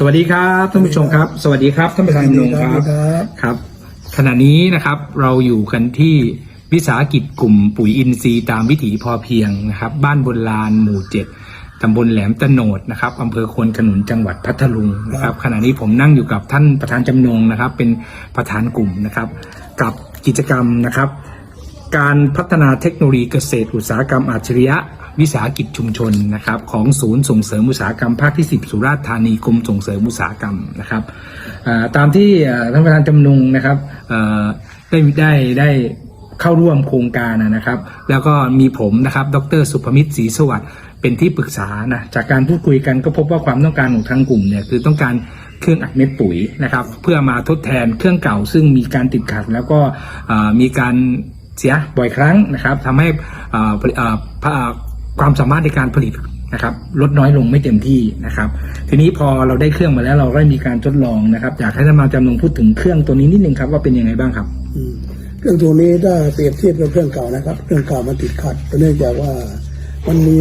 สวัสดีครับท่านผู้ชมครับ สวัสดีครับท่านประธานจำนงครับครับครับ ขณะนี้นะครับเราอยู่กันที่วิสาหกิจกลุ่มปุ๋ยอินทรีย์ตามวิถีพอเพียงนะครับ บ้านบนลานหมู่เจ็ดตำบลแหลมตะโนดนะครับอำเภอควนขนุนจังหวัดพัทลุงนะครับ ขณะนี้ผมนั่งอยู่กับท่านประธานจำนงนะครับ เป็นประธานกลุ่มนะครับ กับกิจกรรมนะครับ การพัฒนาเทคโนโลยีเกษตรอุตสาหกรรมอัจฉริยะ วิสาหกิจชุมชนนะครับของศูนย์ส่งเสริมอุตสาหกรรมภาคที่ 10 สุราษฎร์ธานีกรมส่งเสริมอุตสาหกรรมนะครับตามที่ท่านประธานจำนงนะครับได้ได้ได้เข้าร่วมโครงการนะครับ แล้วก็มีผมนะครับ ดรสุภมิตรศรีสวัสดิ์เป็นที่ปรึกษานะจากการพูดคุยกันก็พบว่าความต้องการของทางกลุ่มเนี่ยคือต้องการเครื่องอัดเม็ดปุ๋ยนะครับ เพื่อมาทดแทนเครื่องเก่าซึ่งมีการติดขัด แล้วก็มีการเสียบ่อยครั้งนะครับทำให้ อ่าผลิตอ่าพะอ่าความสามารถในการผลิตนะครับลดน้อยลงไม่เต็มที่นะครับ ทีนี้พอเราได้เครื่องมาแล้วเราได้มีการทดลองนะครับอยากให้ท่านมาจำลองพูดถึงเครื่องตัวนี้นิดนึงครับว่าเป็นยังไงบ้างครับอืมเครื่องตัวนี้ถ้าเปรียบเทียบกับเครื่องเก่านะครับ เครื่องเก่ามันติดขัดเนื่องจากว่ามันมี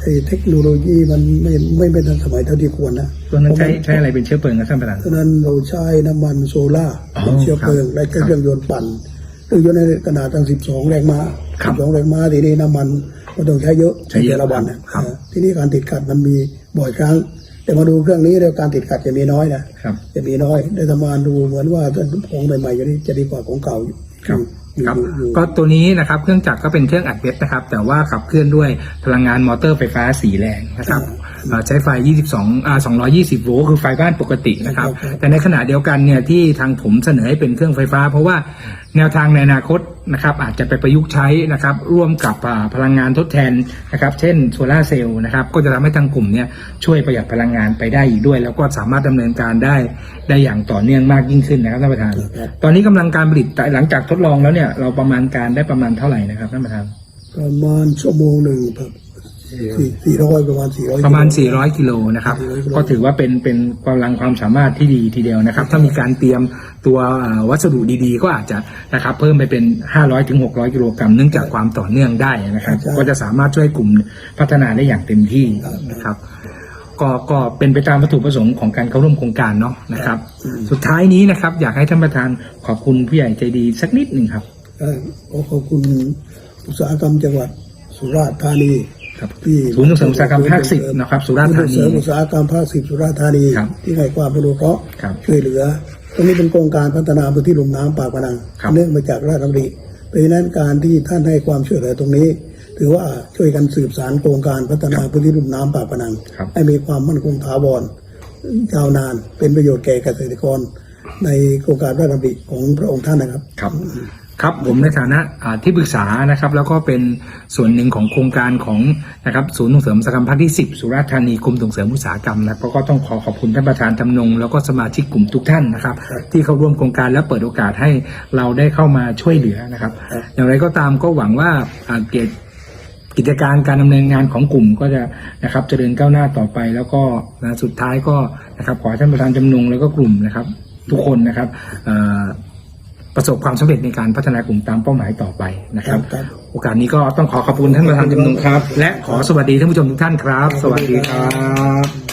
ไอ้เทคโนโลยีมันไม่ไม่เป็นทันสมัยเท่าที่ควรนะตัวนั้นใช้ใช้อะไรเป็นเชื้อเพลิงครับท่านประธานฉะนั้นเราใช้น้ำมันโซล่าร์อ๋อเป็นเชื้อเพลิงครับและเครื่องยนต์ปั่น เครื่องยนต์ในขนาดตั้ง12แรงม้าครับ12แรงม้าทีนี้น้ำมันก็ต้องใช้เยอะใช้เยอะแต่ละวันนะครับครับทีนี้การติดขัดมันมีบ่อยครั้ง แต่มาดูเครื่องนี้แล้วการติดขัดจะมีน้อยนะครับจะมีน้อยได้ทำงานดูเหมือนว่าของใหม่ๆจะดีจะดีกว่าของเก่าอยู่ครับอยู่ครับอยู่อยู่ก็ตัวนี้นะครับเครื่องจักรก็เป็นเครื่องอัดเม็ดนะครับ แต่ว่าขับเคลื่อนด้วยพลังงานมอเตอร์ไฟฟ้าสีแรงนะครับเอ่อ ใช้ไฟ 22อ่า220 โวลต์คือไฟบ้านปกตินะครับครับ แต่ในขณะเดียวกันเนี่ยที่ทางผมเสนอให้เป็นเครื่องไฟฟ้า เพราะว่าแนวทางในอนาคตนะครับอาจจะไปประยุกต์ใช้นะครับร่วมกับอ่าพลังงานทดแทนนะครับเช่นโซลาร์เซลล์นะครับก็จะทำให้ทางกลุ่มเนี่ยช่วยประหยัดพลังงานไปได้อีกด้วย แล้วก็สามารถดำเนินการได้ได้อย่างต่อเนื่องมากยิ่งขึ้นนะครับท่านประธานครับตอนนี้กำลังการผลิตแต่หลังจากทดลองแล้วเนี่ยเราประมาณการได้ประมาณเท่าไหร่นะครับท่านประธานประมาณชั่วโมงหนึ่งครับ สี่สี่ร้อยประมาณสี่ร้อยประมาณ 400 กิโลนะครับ400กิโลก็ถือว่าเป็นเป็นกำลังความสามารถที่ดีทีเดียวนะครับ ถ้ามีการเตรียมตัวเอ่อวัสดุดีๆ ก็อาจจะนะครับเพิ่มไปเป็น 500ถึง600 กิโลกรัมเนื่องจากความต่อเนื่องได้นะครับ ก็จะสามารถช่วยกลุ่มพัฒนาได้อย่างเต็มที่นะครับก็ก็เป็นไปตามวัตถุประสงค์ของการเข้าร่วมโครงการเนาะนะครับ สุดท้ายนี้นะครับ อยากให้ท่านประธานขอบคุณผู้ใหญ่ใจดีสักนิดหนึ่งครับเอ่อขอขอบคุณอุตสาหกรรมจังหวัดสุราษฎร์ธานี ครับที่ศูนย์ส่งเสริมอุตสาหกรรมภาคสิบนะครับ สุราษฎร์ธานีศูนย์ส่งเสริมอุตสาหกรรมภาคสิบสุราษฎร์ธานี ครับที่ให้ความอนุเคราะห์ครับช่วยเหลือ ตรงนี้เป็นโครงการพัฒนาพื้นที่ลุ่มน้ำปากพนัง ครับ เนื่องมาจากราชดำริเพราะฉะนั้นการที่ท่านให้ความช่วยเหลือตรงนี้ ถือว่าช่วยกันสืบสารโครงการพัฒนาพื้นที่ลุ่มน้ำปากพนัง ครับ ให้มีความมั่นคงถาวรยาวนานเป็นประโยชน์แก่เกษตรกร ในโครงการพระราชดำริของพระองค์ท่านนะครับ ครับ ครับผมในฐานะอ่าที่ปรึกษานะครับ แล้วก็เป็นส่วนหนึ่งของโครงการของนะครับศูนย์ส่งเสริมอุตสาหกรรมภาคที่ 10 สุราษฎร์ธานีกรมส่งเสริมอุตสาหกรรมนะก็ต้องขอขอบคุณท่านประธานจำนง แล้วก็สมาชิกกลุ่มทุกท่านนะครับ ที่เข้าร่วมโครงการและเปิดโอกาสให้เราได้เข้ามาช่วยเหลือนะครับครับอย่างไรก็ตามก็หวังว่าอ่าเกียรติกิจการการดำเนินงานของกลุ่มก็จะนะครับเจริญก้าวหน้าต่อไป แล้วก็นะสุดท้ายก็นะครับขอให้ท่านประธานจำนงแล้วก็กลุ่มนะครับ ทุกคนนะครับเอ่อ ประสบความสำเร็จในการพัฒนากลุ่มตามเป้าหมายต่อไปนะครับครับ โอกาสนี้ก็ต้องขอขอบคุณท่านประธานจำนงครับ และขอสวัสดีท่านผู้ชมทุกท่านครับ สวัสดีครับ